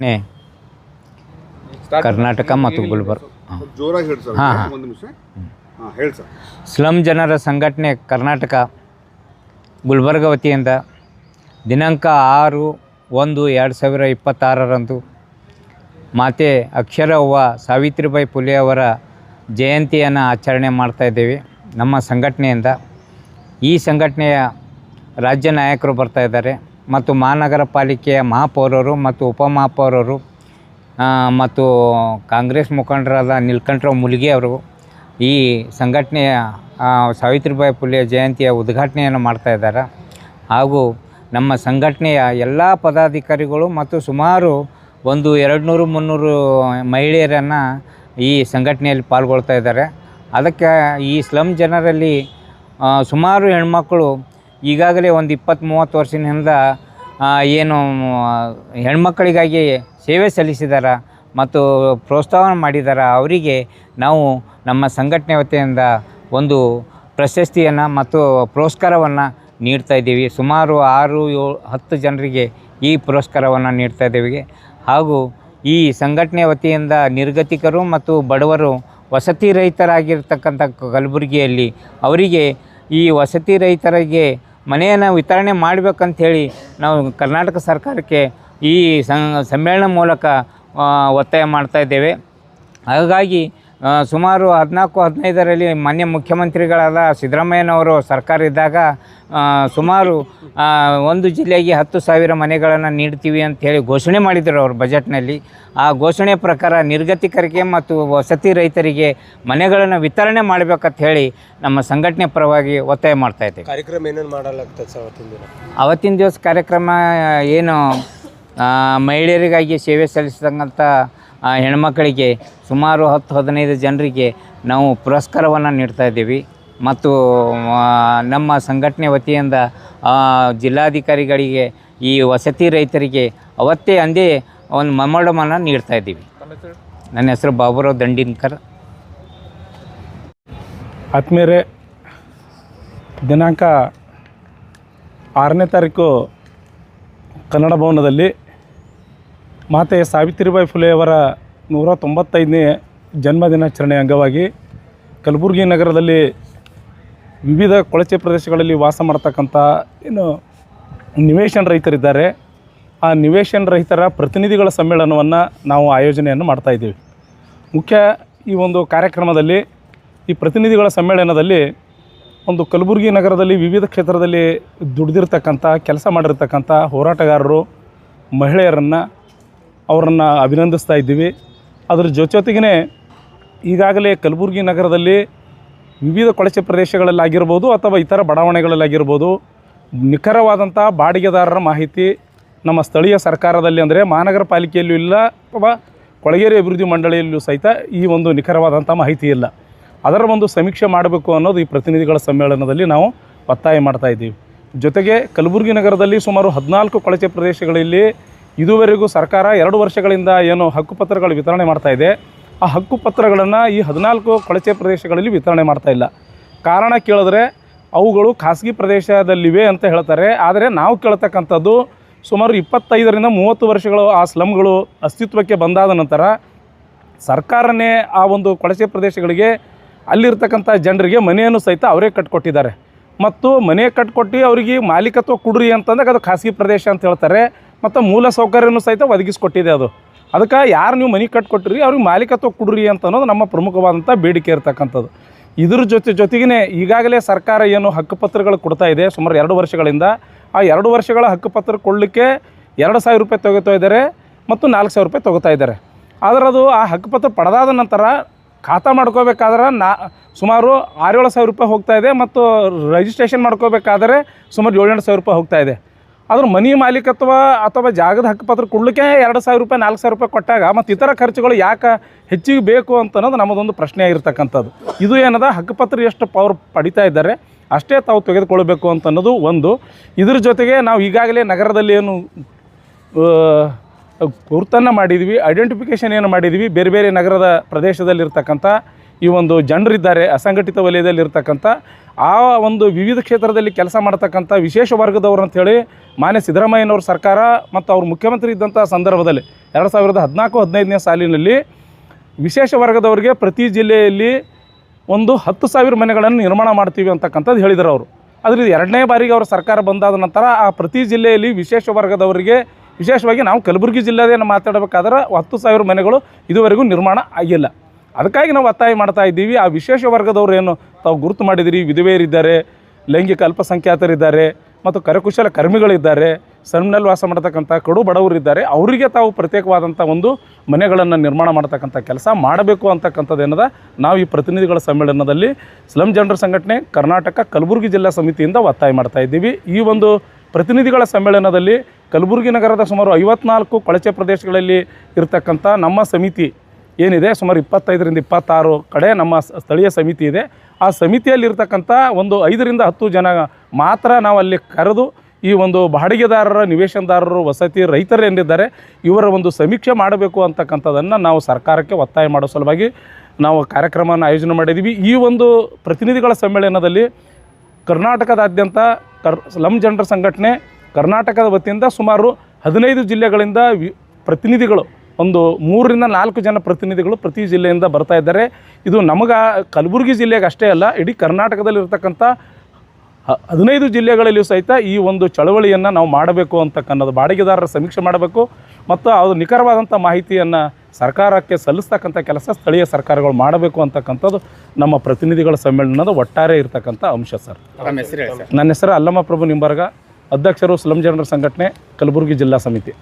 ನೇ ಕರ್ನಾಟಕ ಮತ್ತು ಗುಲ್ಬರ್ಗ. ಜೋರಾಗಿ ಹೇಳಿ ಸರ್. ಹಾ, ಹಾ. ಒಂದು ನಿಮಿಷ. ಹಾಂ ಹೇಳಿ ಸರ್. ಸ್ಲಮ್ ಜನರ ಸಂಘಟನೆ ಕರ್ನಾಟಕ ಗುಲ್ಬರ್ಗ ವತಿಯಿಂದ ದಿನಾಂಕ ಆರು ಒಂದು ಎರಡು ಸಾವಿರ ಇಪ್ಪತ್ತಾರರಂದು ಮಾತೆ ಅಕ್ಷರವ್ವ ಸಾವಿತ್ರಿಬಾಯಿ ಫುಲೆ ಅವರ ಜಯಂತಿಯನ್ನು ಆಚರಣೆ ಮಾಡ್ತಾ ಇದ್ದೇವೆ ನಮ್ಮ ಸಂಘಟನೆಯಿಂದ. ಈ ಸಂಘಟನೆಯ ರಾಜ್ಯ ನಾಯಕರು ಬರ್ತಾ ಇದ್ದಾರೆ. ಮತ್ತು ಮಹಾನಗರ ಪಾಲಿಕೆಯ ಮಹಾಪೌರರು ಮತ್ತು ಉಪಮಹಾಪೌರರು ಮಹಾಪೌರರು ಮತ್ತು ಕಾಂಗ್ರೆಸ್ ಮುಖಂಡರಾದ ನೀಲಕಂಠರಾವ್ ಮುಲ್ಗಿ ಅವರು ಈ ಸಂಘಟನೆಯ ಸಾವಿತ್ರಿಬಾಯಿ ಫುಲೆ ಜಯಂತಿಯ ಉದ್ಘಾಟನೆಯನ್ನು ಮಾಡ್ತಾ ಇದ್ದಾರೆ. ಹಾಗೂ ನಮ್ಮ ಸಂಘಟನೆಯ ಎಲ್ಲ ಪದಾಧಿಕಾರಿಗಳು ಮತ್ತು ಸುಮಾರು ಒಂದು ಎರಡು ನೂರು ಮುನ್ನೂರು ಮಹಿಳೆಯರನ್ನು ಈ ಸಂಘಟನೆಯಲ್ಲಿ ಪಾಲ್ಗೊಳ್ತಾ ಇದ್ದಾರೆ. ಅದಕ್ಕೆ ಈ ಸ್ಲಮ್ ಜನರಲ್ಲಿ ಸುಮಾರು ಹೆಣ್ಮಕ್ಕಳು ಈಗಾಗಲೇ ಒಂದು ಇಪ್ಪತ್ತು ಮೂವತ್ತು ವರ್ಷದಿಂದ ಏನು ಹೆಣ್ಮಕ್ಕಳಿಗಾಗಿ ಸೇವೆ ಸಲ್ಲಿಸಿದಾರ ಮತ್ತು ಪ್ರೋತ್ಸಾಹ ಮಾಡಿದಾರ, ಅವರಿಗೆ ನಾವು ನಮ್ಮ ಸಂಘಟನೆ ವತಿಯಿಂದ ಒಂದು ಪ್ರಶಸ್ತಿಯನ್ನು ಮತ್ತು ಪುರಸ್ಕಾರವನ್ನು ನೀಡ್ತಾ ಇದ್ದೀವಿ. ಸುಮಾರು ಆರು, ಏಳು, ಹತ್ತು ಜನರಿಗೆ ಈ ಪುರಸ್ಕಾರವನ್ನು ನೀಡ್ತಾ ಇದ್ದೀವಿ. ಹಾಗೂ ಈ ಸಂಘಟನೆ ವತಿಯಿಂದ ನಿರ್ಗತಿಕರು ಮತ್ತು ಬಡವರು ವಸತಿ ರಹಿತರಾಗಿರ್ತಕ್ಕಂಥ ಕಲಬುರಗಿಯಲ್ಲಿ ಅವರಿಗೆ ಈ ವಸತಿ ರಹಿತರಿಗೆ ಮನೆಯನ್ನು ವಿತರಣೆ ಮಾಡಬೇಕಂಥೇಳಿ ನಾವು ಕರ್ನಾಟಕ ಸರ್ಕಾರಕ್ಕೆ ಈ ಸಮ್ಮೇಳನ ಮೂಲಕ ಒತ್ತಾಯ ಮಾಡ್ತಾ ಇದ್ದೇವೆ. ಹಾಗಾಗಿ ಸುಮಾರು ಹದಿನಾಲ್ಕು ಹದಿನೈದರಲ್ಲಿ ಮಾನ್ಯ ಮುಖ್ಯಮಂತ್ರಿಗಳಾದ ಸಿದ್ದರಾಮಯ್ಯನವರು ಸರ್ಕಾರ ಇದ್ದಾಗ ಸುಮಾರು ಒಂದು ಜಿಲ್ಲೆಗೆ ಹತ್ತು ಸಾವಿರ ಮನೆಗಳನ್ನು ನೀಡ್ತೀವಿ ಅಂತ ಹೇಳಿ ಘೋಷಣೆ ಮಾಡಿದರು ಅವರು ಬಜೆಟ್ನಲ್ಲಿ. ಆ ಘೋಷಣೆ ಪ್ರಕಾರ ನಿರ್ಗತಿಕರಿಗೆ ಮತ್ತು ವಸತಿ ರೈತರಿಗೆ ಮನೆಗಳನ್ನು ವಿತರಣೆ ಮಾಡಬೇಕಂತ ಹೇಳಿ ನಮ್ಮ ಸಂಘಟನೆ ಪರವಾಗಿ ಒತ್ತಾಯ ಮಾಡ್ತಾ ಇದ್ದೇವೆ. ಕಾರ್ಯಕ್ರಮ ಏನೇನು ಮಾಡಲಾಗ್ತದೆ ಸರ್ ಅವತ್ತಿನ ದಿನ? ಅವತ್ತಿನ ದಿವಸ ಕಾರ್ಯಕ್ರಮ ಏನು ಮಹಿಳೆಯರಿಗಾಗಿ ಸೇವೆ ಸಲ್ಲಿಸಿದಂಥ ಆ, ಹೆಣ್ಮಕ್ಕಳಿಗೆ ಸುಮಾರು ಹತ್ತು ಹದಿನೈದು ಜನರಿಗೆ ನಾವು ಪುರಸ್ಕಾರವನ್ನು ನೀಡ್ತಾ ಇದ್ದೀವಿ. ಮತ್ತು ನಮ್ಮ ಸಂಘಟನೆ ವತಿಯಿಂದ ಜಿಲ್ಲಾಧಿಕಾರಿಗಳಿಗೆ ಈ ವಸತಿ ರೈತರಿಗೆ ಅವತ್ತೇ ಅಂದೇ ಒಂದು ಮೆಮೊರಮನ್ನು ನೀಡ್ತಾ ಇದ್ದೀವಿ. ನನ್ನ ಹೆಸರು ಬಾಬುರಾವ್ ದಂಡಿನ್ಕರ್. ಆತ್ಮೀಯರೇ ದಿನಾಂಕ ಆರನೇ ತಾರೀಕು ಕನ್ನಡ ಭವನದಲ್ಲಿ ಮಾತೆ ಸಾವಿತ್ರಿಬಾಯಿ ಫುಲೆಯವರ ನೂರ ತೊಂಬತ್ತೈದನೇ ಜನ್ಮದಿನಾಚರಣೆ ಅಂಗವಾಗಿ ಕಲಬುರಗಿ ನಗರದಲ್ಲಿ ವಿವಿಧ ಕೊಳಚೆ ಪ್ರದೇಶಗಳಲ್ಲಿ ವಾಸ ಮಾಡ್ತಕ್ಕಂಥ ಏನು ನಿವೇಶನ ರೈತರಿದ್ದಾರೆ. ಆ ನಿವೇಶನ ರಹಿತರ ಪ್ರತಿನಿಧಿಗಳ ಸಮ್ಮೇಳನವನ್ನು ನಾವು ಆಯೋಜನೆಯನ್ನು ಮಾಡ್ತಾ ಇದ್ದೀವಿ. ಮುಖ್ಯ ಈ ಒಂದು ಕಾರ್ಯಕ್ರಮದಲ್ಲಿ, ಈ ಪ್ರತಿನಿಧಿಗಳ ಸಮ್ಮೇಳನದಲ್ಲಿ ಒಂದು ಕಲಬುರಗಿ ನಗರದಲ್ಲಿ ವಿವಿಧ ಕ್ಷೇತ್ರದಲ್ಲಿ ದುಡಿದಿರ್ತಕ್ಕಂಥ ಕೆಲಸ ಮಾಡಿರ್ತಕ್ಕಂಥ ಹೋರಾಟಗಾರರು, ಮಹಿಳೆಯರನ್ನು ಅವರನ್ನು ಅಭಿನಂದಿಸ್ತಾ ಇದ್ದೀವಿ. ಅದರ ಜೊತೆ ಜೊತೆಗೇ ಈಗಾಗಲೇ ಕಲಬುರಗಿ ನಗರದಲ್ಲಿ ವಿವಿಧ ಕೊಳಚೆ ಪ್ರದೇಶಗಳಲ್ಲಾಗಿರ್ಬೋದು ಅಥವಾ ಇತರ ಬಡಾವಣೆಗಳಲ್ಲಾಗಿರ್ಬೋದು ನಿಖರವಾದಂಥ ಬಾಡಿಗೆದಾರರ ಮಾಹಿತಿ ನಮ್ಮ ಸ್ಥಳೀಯ ಸರ್ಕಾರದಲ್ಲಿ ಅಂದರೆ ಮಹಾನಗರ ಪಾಲಿಕೆಯಲ್ಲೂ ಇಲ್ಲ ಅಥವಾ ಕೊಳಗೇರಿ ಅಭಿವೃದ್ಧಿ ಮಂಡಳಿಯಲ್ಲೂ ಸಹಿತ ಈ ಒಂದು ನಿಖರವಾದಂಥ ಮಾಹಿತಿ ಇಲ್ಲ. ಅದರ ಒಂದು ಸಮೀಕ್ಷೆ ಮಾಡಬೇಕು ಅನ್ನೋದು ಈ ಪ್ರತಿನಿಧಿಗಳ ಸಮ್ಮೇಳನದಲ್ಲಿ ನಾವು ಒತ್ತಾಯ ಮಾಡ್ತಾ ಇದ್ದೀವಿ. ಜೊತೆಗೆ ಕಲಬುರಗಿ ನಗರದಲ್ಲಿ ಸುಮಾರು ಹದಿನಾಲ್ಕು ಕೊಳಚೆ ಪ್ರದೇಶಗಳಲ್ಲಿ ಇದುವರೆಗೂ ಸರ್ಕಾರ ಎರಡು ವರ್ಷಗಳಿಂದ ಏನು ಹಕ್ಕುಪತ್ರಗಳು ವಿತರಣೆ ಮಾಡ್ತಾ ಇದೆ. ಆ ಹಕ್ಕುಪತ್ರಗಳನ್ನು ಈ ಹದಿನಾಲ್ಕು ಕೊಳಚೆ ಪ್ರದೇಶಗಳಲ್ಲಿ ವಿತರಣೆ ಮಾಡ್ತಾ ಇಲ್ಲ. ಕಾರಣ ಕೇಳಿದ್ರೆ ಅವುಗಳು ಖಾಸಗಿ ಪ್ರದೇಶದಲ್ಲಿವೆ ಅಂತ ಹೇಳ್ತಾರೆ. ಆದರೆ ನಾವು ಕೇಳ್ತಕ್ಕಂಥದ್ದು ಸುಮಾರು ಇಪ್ಪತ್ತೈದರಿಂದ ಮೂವತ್ತು ವರ್ಷಗಳು ಆ ಸ್ಲಮ್ಗಳು ಅಸ್ತಿತ್ವಕ್ಕೆ ಬಂದಾದ ನಂತರ ಸರ್ಕಾರನೇ ಆ ಒಂದು ಕೊಳಚೆ ಪ್ರದೇಶಗಳಿಗೆ ಅಲ್ಲಿರ್ತಕ್ಕಂಥ ಜನರಿಗೆ ಮನೆಯನ್ನು ಸಹಿತ ಅವರೇ ಕಟ್ಕೊಟ್ಟಿದ್ದಾರೆ. ಮತ್ತು ಮನೆ ಕಟ್ಕೊಟ್ಟು ಅವರಿಗೆ ಮಾಲೀಕತ್ವ ಕೊಡ್ರಿ ಅಂತಂದಾಗ ಅದು ಖಾಸಗಿ ಪ್ರದೇಶ ಅಂತ ಹೇಳ್ತಾರೆ. ಮತ್ತು ಮೂಲ ಸೌಕರ್ಯನೂ ಸಹಿತ ಒದಗಿಸ್ಕೊಟ್ಟಿದೆ ಅದು. ಅದಕ್ಕೆ ಯಾರು ನೀವು ಮನೆ ಕಟ್ಕೊಟ್ರಿ, ಅವ್ರಿಗೆ ಮಾಲೀಕತ್ವ ಕೊಡ್ರಿ ಅಂತ ಅನ್ನೋದು ನಮ್ಮ ಪ್ರಮುಖವಾದಂಥ ಬೇಡಿಕೆ ಇರ್ತಕ್ಕಂಥದ್ದು. ಇದ್ರ ಜೊತೆ ಜೊತೆಗೇ ಈಗಾಗಲೇ ಸರ್ಕಾರ ಏನು ಹಕ್ಕುಪತ್ರಗಳು ಕೊಡ್ತಾ ಇದೆ, ಸುಮಾರು ಎರಡು ವರ್ಷಗಳಿಂದ, ಆ ಎರಡು ವರ್ಷಗಳ ಹಕ್ಕುಪತ್ರ ಕೊಡಲಿಕ್ಕೆ ಎರಡು ಸಾವಿರ ರೂಪಾಯಿ ತೊಗೋತಾ ಇದ್ದಾರೆ ಮತ್ತು ನಾಲ್ಕು ಸಾವಿರ ರೂಪಾಯಿ ತೊಗೋತಾ ಇದ್ದಾರೆ. ಆದರೆ ಅದು ಆ ಹಕ್ಕುಪತ್ರ ಪಡೆದಾದ ನಂತರ ಖಾತಾ ಮಾಡ್ಕೋಬೇಕಾದ್ರೆ ನಾ, ಸುಮಾರು ಆರೇಳು ಸಾವಿರ ರೂಪಾಯಿ ಹೋಗ್ತಾ ಇದೆ ಮತ್ತು ರಿಜಿಸ್ಟ್ರೇಷನ್ ಮಾಡ್ಕೋಬೇಕಾದ್ರೆ ಸುಮಾರು ಏಳೆಂಟು ಸಾವಿರ ರೂಪಾಯಿ ಹೋಗ್ತಾ ಇದೆ. ಆದ್ರೆ ಮನಿ ಮಾಲೀಕತ್ವ ಅಥವಾ ಜಾಗದ ಹಕ್ಕುಪತ್ರ ಕೊಡ್ಲಿಕ್ಕೆ ಎರಡು ಸಾವಿರ ರೂಪಾಯಿ, ನಾಲ್ಕು ಸಾವಿರ ರೂಪಾಯಿ ಕೊಟ್ಟಾಗ ಮತ್ತು ಇತರ ಖರ್ಚುಗಳು ಯಾಕೆ ಹೆಚ್ಚಿಗೆ ಬೇಕು ಅಂತ ಅನ್ನೋದು ನಮ್ಮದೊಂದು ಪ್ರಶ್ನೆ ಆಗಿರ್ತಕ್ಕಂಥದ್ದು. ಇದು ಏನದ? ಹಕ್ಕುಪತ್ರ ಎಷ್ಟು ಪವರ್ ಪಡಿತಾ ಇದ್ದಾರೆ ಅಷ್ಟೇ ತಾವು ತೆಗೆದುಕೊಳ್ಬೇಕು ಅಂತ ಅನ್ನೋದು ಒಂದು. ಇದ್ರ ಜೊತೆಗೆ ನಾವು ಈಗಾಗಲೇ ನಗರದಲ್ಲಿ ಏನು ಗುರುತನ್ನು ಮಾಡಿದ್ವಿ ಐಡೆಂಟಿಫಿಕೇಷನ್ ಏನು ಮಾಡಿದ್ವಿ, ಬೇರೆ ಬೇರೆ ನಗರದ ಪ್ರದೇಶದಲ್ಲಿರ್ತಕ್ಕಂಥ ಈ ಒಂದು ಜನರಿದ್ದಾರೆ, ಅಸಂಘಟಿತ ವಲಯದಲ್ಲಿ ಇರ್ತಕ್ಕಂಥ, ಆ ಒಂದು ವಿವಿಧ ಕ್ಷೇತ್ರದಲ್ಲಿ ಕೆಲಸ ಮಾಡ್ತಕ್ಕಂಥ ವಿಶೇಷ ವರ್ಗದವರು ಅಂಥೇಳಿ ಮಾನ್ಯ ಸಿದ್ದರಾಮಯ್ಯನವ್ರ ಸರ್ಕಾರ ಮತ್ತು ಅವ್ರ ಮುಖ್ಯಮಂತ್ರಿ ಇದ್ದಂಥ ಸಂದರ್ಭದಲ್ಲಿ ಎರಡು ಸಾವಿರದ ಹದಿನಾಲ್ಕು, ಹದಿನೈದನೇ ಸಾಲಿನಲ್ಲಿ ವಿಶೇಷ ವರ್ಗದವರಿಗೆ ಪ್ರತಿ ಜಿಲ್ಲೆಯಲ್ಲಿ ಒಂದು ಹತ್ತು ಸಾವಿರ ಮನೆಗಳನ್ನು ನಿರ್ಮಾಣ ಮಾಡ್ತೀವಿ ಅಂತಕ್ಕಂಥದ್ದು ಹೇಳಿದರು ಅವರು. ಆದರೆ ಇದು ಎರಡನೇ ಬಾರಿಗೆ ಅವರ ಸರ್ಕಾರ ಬಂದಾದ ನಂತರ ಆ ಪ್ರತಿ ಜಿಲ್ಲೆಯಲ್ಲಿ ವಿಶೇಷ ವರ್ಗದವರಿಗೆ ವಿಶೇಷವಾಗಿ ನಾವು ಕಲಬುರಗಿ ಜಿಲ್ಲೆಯನ್ನು ಮಾತಾಡಬೇಕಾದ್ರೆ ಹತ್ತು ಸಾವಿರ ಮನೆಗಳು ಇದುವರೆಗೂ ನಿರ್ಮಾಣ ಆಗಿಲ್ಲ. ಅದಕ್ಕಾಗಿ ನಾವು ಒತ್ತಾಯ ಮಾಡ್ತಾ ಇದ್ದೀವಿ. ಆ ವಿಶೇಷ ವರ್ಗದವರು ಏನು ತಾವು ಗುರುತು ಮಾಡಿದಿರಿ ವಿಧವೆಯರಿದ್ದಾರೆ ಲೈಂಗಿಕ ಅಲ್ಪಸಂಖ್ಯಾತರಿದ್ದಾರೆ ಮತ್ತು ಕರಕುಶಲ ಕರ್ಮಿಗಳಿದ್ದಾರೆ ಸಣ್ಣಲ್ಲಿ ವಾಸ ಮಾಡತಕ್ಕಂಥ ಕಡು ಬಡವರಿದ್ದಾರೆ ಅವರಿಗೆ ತಾವು ಪ್ರತ್ಯೇಕವಾದಂಥ ಒಂದು ಮನೆಗಳನ್ನು ನಿರ್ಮಾಣ ಮಾಡ್ತಕ್ಕಂಥ ಕೆಲಸ ಮಾಡಬೇಕು ಅಂತಕ್ಕಂಥದ್ದು ಏನದ ನಾವು ಈ ಪ್ರತಿನಿಧಿಗಳ ಸಮ್ಮೇಳನದಲ್ಲಿ ಸ್ಲಮ್ ಜನರ ಸಂಘಟನೆ, ಕರ್ನಾಟಕ ಕಲಬುರಗಿ ಜಿಲ್ಲಾ ಸಮಿತಿಯಿಂದ ಒತ್ತಾಯ ಮಾಡ್ತಾ ಇದ್ದೀವಿ. ಈ ಒಂದು ಪ್ರತಿನಿಧಿಗಳ ಸಮ್ಮೇಳನದಲ್ಲಿ ಕಲಬುರಗಿ ನಗರದ ಸುಮಾರು ಐವತ್ನಾಲ್ಕು ಕೊಳಚೆ ಪ್ರದೇಶಗಳಲ್ಲಿ ಇರತಕ್ಕಂಥ ನಮ್ಮ ಸಮಿತಿ ಏನಿದೆ? ಸುಮಾರು ಇಪ್ಪತ್ತೈದರಿಂದ ಇಪ್ಪತ್ತಾರು ಕಡೆ ನಮ್ಮ ಸ್ಥಳೀಯ ಸಮಿತಿ ಇದೆ. ಆ ಸಮಿತಿಯಲ್ಲಿರ್ತಕ್ಕಂಥ ಒಂದು ಐದರಿಂದ ಹತ್ತು ಜನ ಮಾತ್ರ ನಾವು ಅಲ್ಲಿ ಕರೆದು ಈ ಒಂದು ಬಾಡಿಗೆದಾರರ, ನಿವೇಶನದಾರರು, ವಸತಿ ರೈತರು ಏನಿದ್ದಾರೆ ಇವರ ಒಂದು ಸಮೀಕ್ಷೆ ಮಾಡಬೇಕು ಅಂತಕ್ಕಂಥದ್ದನ್ನು ನಾವು ಸರ್ಕಾರಕ್ಕೆ ಒತ್ತಾಯ ಮಾಡೋ ಸಲುವಾಗಿ ನಾವು ಕಾರ್ಯಕ್ರಮವನ್ನು ಆಯೋಜನೆ ಮಾಡಿದ್ದೀವಿ. ಈ ಒಂದು ಪ್ರತಿನಿಧಿಗಳ ಸಮ್ಮೇಳನದಲ್ಲಿ ಕರ್ನಾಟಕದಾದ್ಯಂತ ಕರ್ ಸ್ಲಮ್ ಜನರ ಸಂಘಟನೆ ಕರ್ನಾಟಕದ ವತಿಯಿಂದ ಸುಮಾರು ಹದಿನೈದು ಜಿಲ್ಲೆಗಳಿಂದ ವಿ, ಪ್ರತಿನಿಧಿಗಳು ಒಂದು ಮೂರರಿಂದ ನಾಲ್ಕು ಜನ ಪ್ರತಿನಿಧಿಗಳು ಪ್ರತಿ ಜಿಲ್ಲೆಯಿಂದ ಬರ್ತಾ ಇದ್ದಾರೆ. ಇದು ನಮಗೆ ಕಲಬುರಗಿ ಜಿಲ್ಲೆಗೆ ಅಷ್ಟೇ ಅಲ್ಲ ಇಡೀ ಕರ್ನಾಟಕದಲ್ಲಿರ್ತಕ್ಕಂಥ ಹದಿನೈದು ಜಿಲ್ಲೆಗಳಲ್ಲಿಯೂ ಸಹಿತ ಈ ಒಂದು ಚಳವಳಿಯನ್ನು ನಾವು ಮಾಡಬೇಕು ಅಂತಕ್ಕಂಥದ್ದು ಬಾಡಿಗೆದಾರರ ಸಮೀಕ್ಷೆ ಮಾಡಬೇಕು ಮತ್ತು ಅದು ನಿಖರವಾದಂಥ ಮಾಹಿತಿಯನ್ನು ಸರ್ಕಾರಕ್ಕೆ ಸಲ್ಲಿಸ್ತಕ್ಕಂಥ ಕೆಲಸ ಸ್ಥಳೀಯ ಸರ್ಕಾರಗಳು ಮಾಡಬೇಕು ಅಂತಕ್ಕಂಥದ್ದು ನಮ್ಮ ಪ್ರತಿನಿಧಿಗಳ ಸಮ್ಮೇಳನದ ಒಟ್ಟಾರೆ ಇರತಕ್ಕಂಥ ಅಂಶ ಸರ್. ನಮ್ಮ ಹೆಸರು ಸರ್. ನನ್ನ ಹೆಸರು ಅಲ್ಲಮ್ಮ ಪ್ರಭು ನಿಂಬರ್ಗ ಅಧ್ಯಕ್ಷರು ಸ್ಲಂ ಜನರ ಸಂಘಟನೆ ಕಲಬುರಗಿ ಜಿಲ್ಲಾ ಸಮಿತಿ.